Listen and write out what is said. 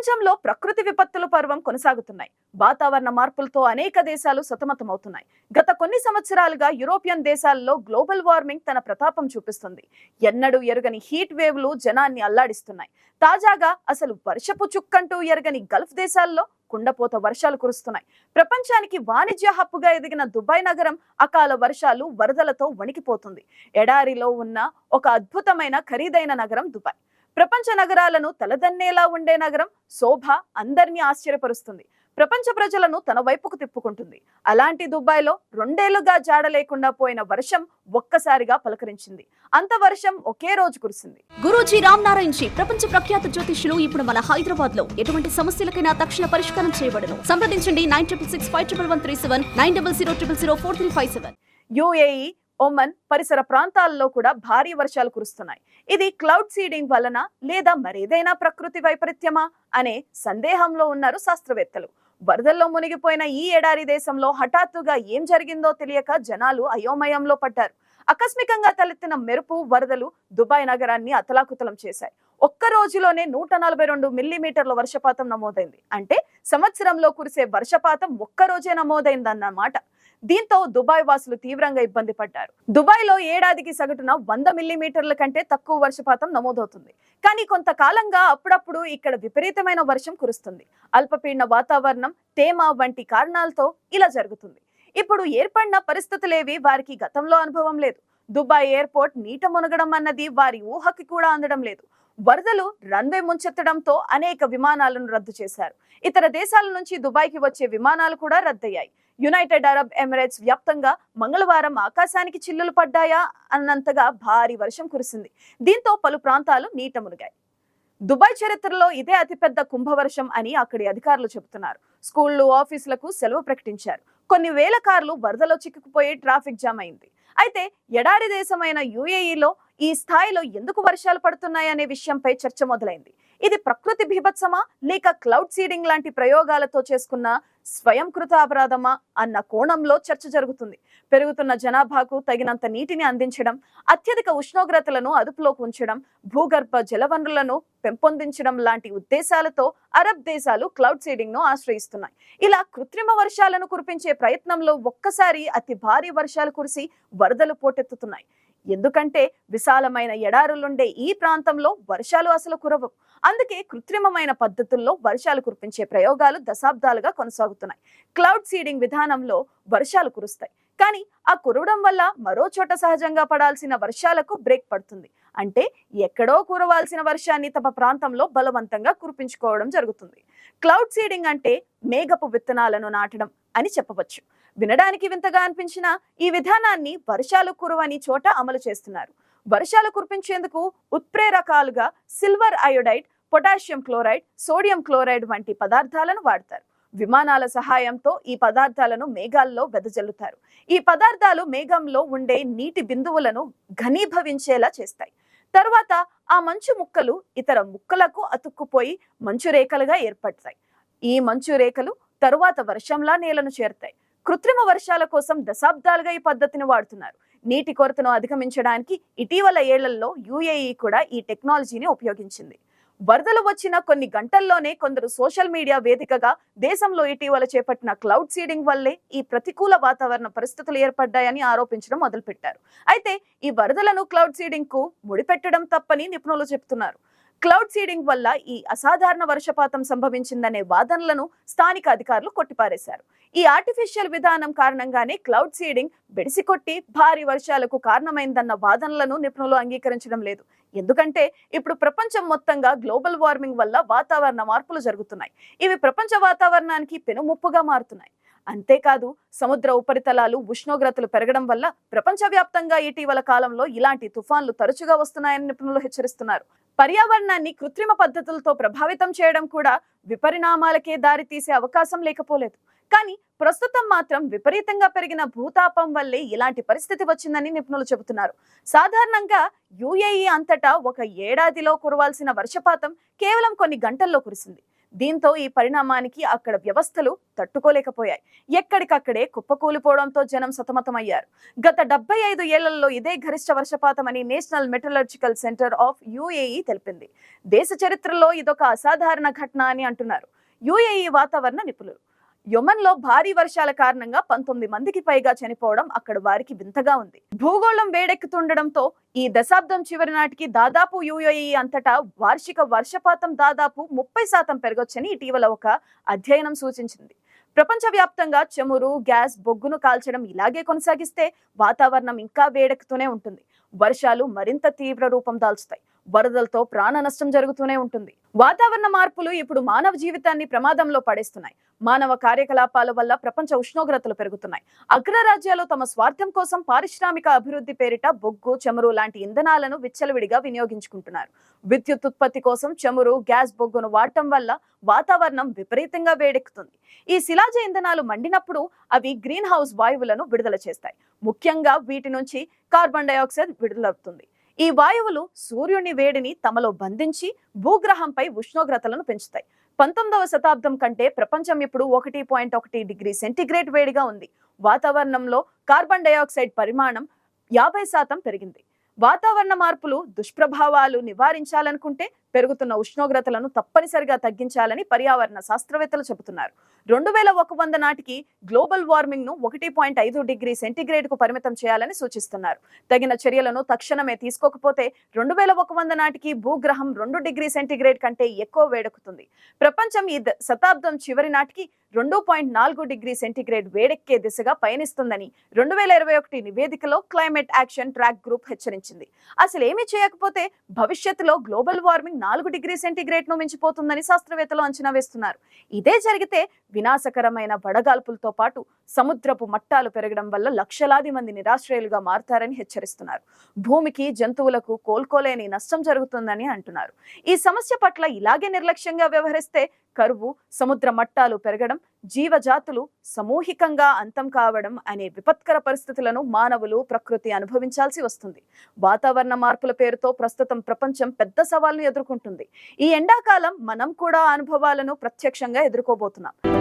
ప్రపంచంలో ప్రకృతి విపత్తుల పర్వం కొనసాగుతున్నాయి. వాతావరణ మార్పులతో అనేక దేశాలు సతమతమవుతున్నాయి. గత కొన్ని సంవత్సరాలుగా యూరోపియన్ దేశాల్లో గ్లోబల్ వార్మింగ్ తన ప్రతాపం చూపిస్తుంది. ఎన్నడూ ఎరుగని హీట్ వేవ్లు జనాన్ని అల్లాడిస్తున్నాయి. తాజాగా అసలు వర్షపు చుక్కంటూ ఎరగని గల్ఫ్ దేశాల్లో కుండపోత వర్షాలు కురుస్తున్నాయి. ప్రపంచానికి వాణిజ్య హప్పుగా ఎదిగిన దుబాయ్ నగరం అకాల వర్షాలు వరదలతో వణికిపోతుంది. ఎడారిలో ఉన్న ఒక అద్భుతమైన ఖరీదైన నగరం దుబాయ్. ప్రపంచ నగరాలను తలదన్నేలా ఉండే నగరం శోభ అందరినీ ఆశ్చర్యపరుస్తుంది. ప్రపంచ ప్రజలను తన వైపుకు తిప్పుకుంటుంది. అలాంటి దుబాయ్లో రెండేళ్ళుగా జాడ లేకుండా పోయిన వర్షం ఒక్కసారిగా పలకరించింది. అంత వర్షం ఒకే రోజు కురిసింది. గురూజీ రామ్ నారాయణ్ జీ ప్రపంచ ప్రఖ్యాత జ్యోతిష్యులు ఇప్పుడు మన హైదరాబాద్లో ఎటువంటి సమస్యలకైనా తక్షణ పరిష్కారం చేయబడను. సంప్రదించండి nine triple six five triple one three seven nine double zero triple zero four three five seven. UAE Oman పరిసర ప్రాంతాల్లో కూడా భారీ వర్షాలు కురుస్తున్నాయి. ఇది క్లౌడ్ సీడింగ్ వలన లేదా మరేదైనా ప్రకృతి వైపరీత్యమా? అనే సందేహంలో ఉన్నారు శాస్త్రవేత్తలు. వరదల్లో మునిగిపోయిన ఈ ఎడారి దేశంలో హఠాత్తుగా ఏం జరిగిందో తెలియక జనాలు అయోమయంలో పడ్డారు. ఆకస్మికంగా తలెత్తిన మెరుపు వరదలు దుబాయ్ నగరాన్ని అతలాకుతలం చేశాయి. ఒక్క రోజులోనే నూట నలభై రెండు మిల్లీమీటర్ల వర్షపాతం నమోదైంది. అంటే సంవత్సరంలో కురిసే వర్షపాతం ఒక్క రోజే నమోదైందన్నమాట. దీంతో దుబాయ్ వాసులు తీవ్రంగా ఇబ్బంది పడ్డారు. దుబాయ్లో ఏడాదికి సగటున వంద మిల్లీమీటర్ల కంటే తక్కువ వర్షపాతం నమోదవుతుంది. కానీ కొంతకాలంగా అప్పుడప్పుడు ఇక్కడ విపరీతమైన వర్షం కురుస్తుంది. అల్పపీడన వాతావరణం తేమ వంటి కారణాలతో ఇలా జరుగుతుంది. ఇప్పుడు ఏర్పడిన పరిస్థితులేవి వారికి గతంలో అనుభవం లేదు. దుబాయ్ ఎయిర్పోర్ట్ నీట మునగడం అన్నది వారి ఊహకి కూడా అందడం లేదు. వరదలు రన్వే ముంచెత్తడంతో అనేక విమానాలను రద్దు చేశారు. ఇతర దేశాల నుంచి దుబాయ్కి వచ్చే విమానాలు కూడా రద్దయ్యాయి. యునైటెడ్ అరబ్ ఎమిరేట్స్ వ్యాప్తంగా మంగళవారం ఆకాశానికి చిల్లులు పడ్డాయా అన్నంతగా భారీ వర్షం కురిసింది. దీంతో పలు ప్రాంతాలు నీట మునిగాయి. దుబాయ్ చరిత్రలో ఇదే అతిపెద్ద కుంభవర్షం అని అక్కడి అధికారులు చెబుతున్నారు. స్కూళ్ళు ఆఫీసులకు సెలవు ప్రకటించారు. కొన్ని వేల కార్లు వరదలో చిక్కుకుపోయి ట్రాఫిక్ జామ్ అయింది. అయితే ఎడారి దేశమైన యుఏఈలో ఈ స్థాయిలో ఎందుకు వర్షాలు పడుతున్నాయనే విషయంపై చర్చ మొదలైంది. ఇది ప్రకృతి బీభత్సమా లేక క్లౌడ్ సీడింగ్ లాంటి ప్రయోగాలతో చేసుకున్న స్వయంకృత అపరాధమా? అన్న కోణంలో చర్చ జరుగుతుంది. పెరుగుతున్న జనాభాకు తగినంత నీటిని అందించడం అత్యధిక ఉష్ణోగ్రతలను అదుపులోకి ఉంచడం భూగర్భ జలవనరులను పెంపొందించడం లాంటి ఉద్దేశాలతో అరబ్ దేశాలు క్లౌడ్ సీడింగ్ను ఆశ్రయిస్తున్నాయి. ఇలా కృత్రిమ వర్షాలను కురిపించే ప్రయత్నంలో ఒక్కసారి అతి భారీ వర్షాలు కురిసి వరదలు పోటెత్తుతున్నాయి. ఎందుకంటే విశాలమైన ఎడారులుండే ఈ ప్రాంతంలో వర్షాలు అసలు కురవు. అందుకే కృత్రిమమైన పద్ధతుల్లో వర్షాలు కురిపించే ప్రయోగాలు దశాబ్దాలుగా కొనసాగుతున్నాయి. క్లౌడ్ సీడింగ్ విధానంలో వర్షాలు కురుస్తాయి. కానీ ఆ కురవడం వల్ల మరో చోట సహజంగా పడాల్సిన వర్షాలకు బ్రేక్ పడుతుంది. అంటే ఎక్కడో కురవాల్సిన వర్షాన్ని తమ ప్రాంతంలో బలవంతంగా కురిపించుకోవడం జరుగుతుంది. క్లౌడ్ సీడింగ్ అంటే మేఘపు విత్తనాలను నాటడం అని చెప్పవచ్చు. వినడానికి వింతగా అనిపించిన ఈ విధానాన్ని వర్షాలు కురవని చోట అమలు చేస్తున్నారు. వర్షాలు కురిపించేందుకు ఉత్ప్రేరకాలుగా silver iodide potassium chloride sodium chloride వంటి పదార్థాలను వాడతారు. విమానాల సహాయంతో ఈ పదార్థాలను మేఘాల్లో వెదజల్లుతారు. ఈ పదార్థాలు మేఘంలో ఉండే నీటి బిందువులను ఘనీభవించేలా చేస్తాయి. తరువాత ఆ మంచు ముక్కలు ఇతర ముక్కలకు అతుక్కుపోయి మంచు రేఖలుగా ఏర్పడతాయి. ఈ మంచు రేఖలు తరువాత వర్షంలా నేలను చేరుతాయి. కృత్రిమ వర్షాల కోసం దశాబ్దాలుగా ఈ పద్ధతిని వాడుతున్నారు. నీటి కొరతను అధిగమించడానికి ఇటీవల ఏళ్ళలో యుఏఈ కూడా ఈ టెక్నాలజీని ఉపయోగించింది. వరదలు వచ్చిన కొన్ని గంటల్లోనే కొందరు సోషల్ మీడియా వేదికగా దేశంలో ఇటీవల చేపట్టిన క్లౌడ్ సీడింగ్ వల్లే ఈ ప్రతికూల వాతావరణ పరిస్థితులు ఏర్పడ్డాయని ఆరోపించడం మొదలుపెట్టారు. అయితే ఈ వరదలను క్లౌడ్ సీడింగ్కు ముడిపెట్టడం తప్పని నిపుణులు చెబుతున్నారు క్లౌడ్ సీడింగ్ వల్ల ఈ అసాధారణ వర్షపాతం సంభవించిందనే వాదనలను స్థానిక అధికారులు కొట్టిపారేశారు. ఈ ఆర్టిఫిషియల్ విధానం కారణంగానే క్లౌడ్ సీడింగ్ బెడిసికొట్టి భారీ వర్షాలకు కారణమైందన్న వాదనలను నిపుణులు అంగీకరించడం లేదు. ఎందుకంటే ఇప్పుడు ప్రపంచం మొత్తంగా గ్లోబల్ వార్మింగ్ వల్ల వాతావరణ మార్పులు జరుగుతున్నాయి. ఇవి ప్రపంచ వాతావరణానికి పెనుముప్పుగా మారుతున్నాయి. అంతేకాదు సముద్ర ఉపరితలాలు ఉష్ణోగ్రతలు పెరగడం వల్ల ప్రపంచవ్యాప్తంగా ఇటీవల కాలంలో ఇలాంటి తుఫాన్లు తరచుగా వస్తున్నాయని నిపుణులు హెచ్చరిస్తున్నారు. పర్యావరణాన్ని కృత్రిమ పద్ధతులతో ప్రభావితం చేయడం కూడా విపరిణామాలకే దారి తీసే అవకాశం లేకపోలేదు. కానీ ప్రస్తుతం మాత్రం విపరీతంగా పెరిగిన భూతాపం వల్లే ఇలాంటి పరిస్థితి వచ్చిందని నిపుణులు చెబుతున్నారు. సాధారణంగా యుఏఈ అంతటా ఒక ఏడాదిలో కురవాల్సిన వర్షపాతం కేవలం కొన్ని గంటల్లో కురిసింది. దీంతో ఈ పరిణామానికి అక్కడ వ్యవస్థలు తట్టుకోలేకపోయాయి. ఎక్కడికక్కడే కుప్పకూలిపోవడంతో జనం సతమతమయ్యారు. గత డెబ్బై ఐదు ఏళ్ళలో ఇదే గరిష్ట వర్షపాతమని national metallurgical centre of UAE తెలిపింది. దేశ చరిత్రలో ఇదొక అసాధారణ ఘటన అని అంటున్నారు. యుఏఈ వాతావరణ నిపుణులు. యొమన్లో భారీ వర్షాల కారణంగా పంతొమ్మిది మందికి పైగా చనిపోవడం అక్కడ వారికి వింతగా ఉంది. భూగోళం వేడెక్కుతుండడంతో ఈ దశాబ్దం చివరి నాటికి దాదాపు యుఏఈ అంతటా వార్షిక వర్షపాతం దాదాపు ముప్పై శాతం పెరగొచ్చని ఇటీవల ఒక అధ్యయనం సూచించింది. ప్రపంచవ్యాప్తంగా చమురు గ్యాస్ బొగ్గును కాల్చడం ఇలాగే కొనసాగిస్తే వాతావరణం ఇంకా వేడెక్కుతూనే ఉంటుంది. వర్షాలు మరింత తీవ్ర రూపం దాల్చుతాయి. వరదలతో ప్రాణ నష్టం జరుగుతూనే ఉంటుంది. వాతావరణ మార్పులు ఇప్పుడు మానవ జీవితాన్ని ప్రమాదంలో పడేస్తున్నాయి. మానవ కార్యకలాపాల వల్ల ప్రపంచ ఉష్ణోగ్రతలు పెరుగుతున్నాయి. అగ్రరాజ్యాలు తమ స్వార్థం కోసం పారిశ్రామిక అభివృద్ధి పేరిట బొగ్గు చమురు లాంటి ఇంధనాలను విచ్చలవిడిగా వినియోగించుకుంటున్నారు. విద్యుత్ ఉత్పత్తి కోసం చమురు గ్యాస్ బొగ్గును వాడటం వల్ల వాతావరణం విపరీతంగా వేడెక్కుతుంది. ఈ శిలాజ ఇంధనాలు మండినప్పుడు అవి గ్రీన్ హౌస్ వాయువులను విడుదల చేస్తాయి. ముఖ్యంగా వీటి నుంచి కార్బన్ డైఆక్సైడ్ విడుదలవుతుంది. ఈ వాయువులు సూర్యుని వేడిని తమలో బంధించి భూగ్రహంపై ఉష్ణోగ్రతలను పెంచుతాయి. పంతొమ్మిదవ శతాబ్దం కంటే ప్రపంచం ఇప్పుడు ఒకటి పాయింట్ ఒకటి డిగ్రీ సెంటీగ్రేడ్ వేడిగా ఉంది. వాతావరణంలో కార్బన్ డయాక్సైడ్ పరిమాణం యాభై శాతం పెరిగింది. వాతావరణ మార్పులు దుష్ప్రభావాలు నివారించాలనుకుంటే పెరుగుతున్న ఉష్ణోగ్రతలను తప్పనిసరిగా తగ్గించాలని పర్యావరణ శాస్త్రవేత్తలు చెబుతున్నారు. రెండు వేల ఒక వంద నాటికి గ్లోబల్ వార్మింగ్ను ఒకటి పాయింట్ ఐదు డిగ్రీ సెంటీగ్రేడ్కు పరిమితం చేయాలని సూచిస్తున్నారు. తగిన చర్యలను తక్షణమే తీసుకోకపోతే రెండు వేల ఒక వంద నాటికి భూగ్రహం రెండు డిగ్రీ సెంటీగ్రేడ్ కంటే ఎక్కువ వేడెక్కుతుంది. ప్రపంచం ఈ ద- శతాబ్దం చివరి నాటికి రెండు పాయింట్ నాలుగు డిగ్రీ సెంటీగ్రేడ్ వేడెక్కే దిశగా పయనిస్తుందని రెండు వేల ఇరవై ఒకటి నివేదికలో క్లైమేట్ యాక్షన్ ట్రాక్ గ్రూప్ హెచ్చరించింది. అసలు ఏమీ చేయకపోతే భవిష్యత్తులో గ్లోబల్ వార్మింగ్ నాలుగు డిగ్రీ సెంటీగ్రేడ్ను మించిపోతుందని శాస్త్రవేత్తలు అంచనా వేస్తున్నారు. ఇదే జరిగితే వినాశకరమైన వడగాల్పులతో పాటు సముద్రపు మట్టాలు పెరగడం వల్ల లక్షలాది మంది నిరాశ్రయులుగా మారతారని హెచ్చరిస్తున్నారు. భూమికి జంతువులకు కోలుకోలేని నష్టం జరుగుతుందని అంటున్నారు. ఈ సమస్య పట్ల ఇలాగే నిర్లక్ష్యంగా వ్యవహరిస్తే కరువు సముద్ర మట్టాలు పెరగడం జీవజాతులు సమూహికంగా అంతం కావడం అనే విపత్కర పరిస్థితులను మానవులు ప్రకృతి అనుభవించాల్సి వస్తుంది. వాతావరణ మార్పుల పేరుతో ప్రస్తుతం ప్రపంచం పెద్ద సవాల్ను ఎదుర్కొంటుంది. ఈ ఎండాకాలం మనం కూడా అనుభవాలను ప్రత్యక్షంగా ఎదుర్కోబోతున్నాం.